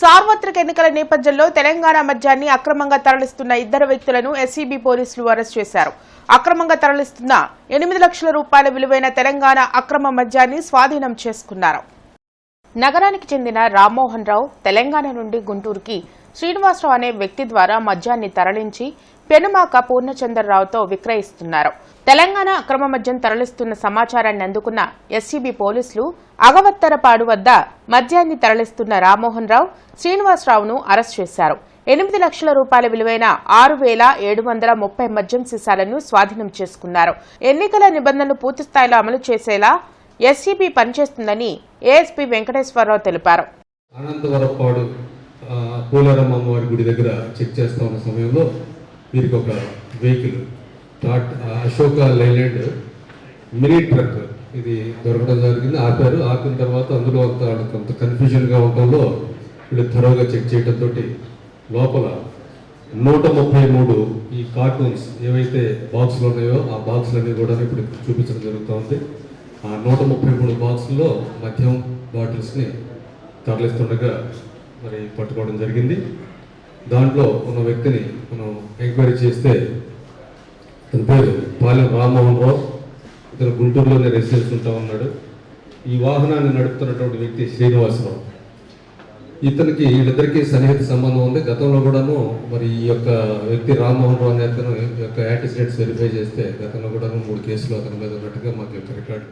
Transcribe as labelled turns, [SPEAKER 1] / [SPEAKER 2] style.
[SPEAKER 1] సార్వత్రిక ఎన్నికల నేపథ్యంలో తెలంగాణ మద్యాన్ని అక్రమంగా తరలిస్తున్న ఇద్దరు వ్యక్తులను ఎస్సీబీ పోలీసులు అరెస్ట్ చేశారు. అక్రమంగా తరలిస్తున్న ఎనిమిది లక్షల రూపాయల విలువైన తెలంగాణ అక్రమ మద్యాన్ని స్వాధీనం చేసుకున్నారు. నగరానికి చెందిన రామ్మోహన్ రావు తెలంగాణ నుండి గుంటూరుకి శ్రీనివాసరావు అనే వ్యక్తి ద్వారా మద్యాన్ని తరలించి పెనుమాక పూర్ణచంద్రరావుతో విక్రయిస్తున్నారు. తెలంగాణ అక్రమ మద్యం తరలిస్తున్న సమాచారాన్ని అందుకున్న ఎస్సీబీ పోలీసులు అగవత్తరపాడు వద్ద మద్యాన్ని తరలిస్తున్న రామ్మోహన్ రావు శ్రీనివాసరావును అరెస్ట్ చేశారు. ఎనిమిది లక్షల రూపాయల విలువైన ఆరు వేల ఏడు వందల ముప్పై మద్యం సీసాలను స్వాధీనం చేసుకున్నారు. ఎన్నికల నిబంధనలు పూర్తిస్థాయిలో అమలు చేసేలా ఎస్సీబీ పనిచేస్తుందని ఏఎస్పీ వెంకటేశ్వరరావు తెలిపారు.
[SPEAKER 2] పోలేరమ్మ అమ్మవారి గుడి దగ్గర చెక్ చేస్తా ఉన్న సమయంలో వీరికి ఒక వెహికల్ టాట్ అశోక లైలాండ్ మినీ ట్రక్. ఇది దొరకడం జరిగింది. ఆపారు. ఆపిన తర్వాత అందులో అంత కొంత కన్ఫ్యూజన్గా ఉండడంలో వీళ్ళు థరోగా చెక్ చేయడంతో లోపల నూట ముప్పై మూడు ఈ కార్టూన్స్ ఏవైతే బాక్సులు ఉన్నాయో ఆ బాక్సులన్నీ కూడా ఇప్పుడు చూపించడం జరుగుతూ ఆ నూట ముప్పై మూడు బాక్సుల్లో మద్యం బాటిల్స్ని తరలిస్తుండగా మరి పట్టుకోవడం జరిగింది. దాంట్లో ఉన్న వ్యక్తిని మనం ఎంక్వైరీ చేస్తే అతని పేరు పాలెం రామ్మోహన్ రావు. ఇతను గుంటూరులోనే రెసిడెన్స్ ఉంటా ఉన్నాడు. ఈ వాహనాన్ని నడుపుతున్నటువంటి వ్యక్తి శ్రీనివాసరావు. ఇతనికి వీళ్ళిద్దరికీ సన్నిహిత సంబంధం ఉంది. గతంలో కూడాను మరి ఈ యొక్క వ్యక్తి రామ్మోహన్ రావు అనే అతను యొక్క యాంటిసిడెంట్స్ వెరిఫై చేస్తే గతంలో కూడాను మూడు కేసులు అతని మీద ఉన్నట్టుగా మాకు యొక్క రికార్డు.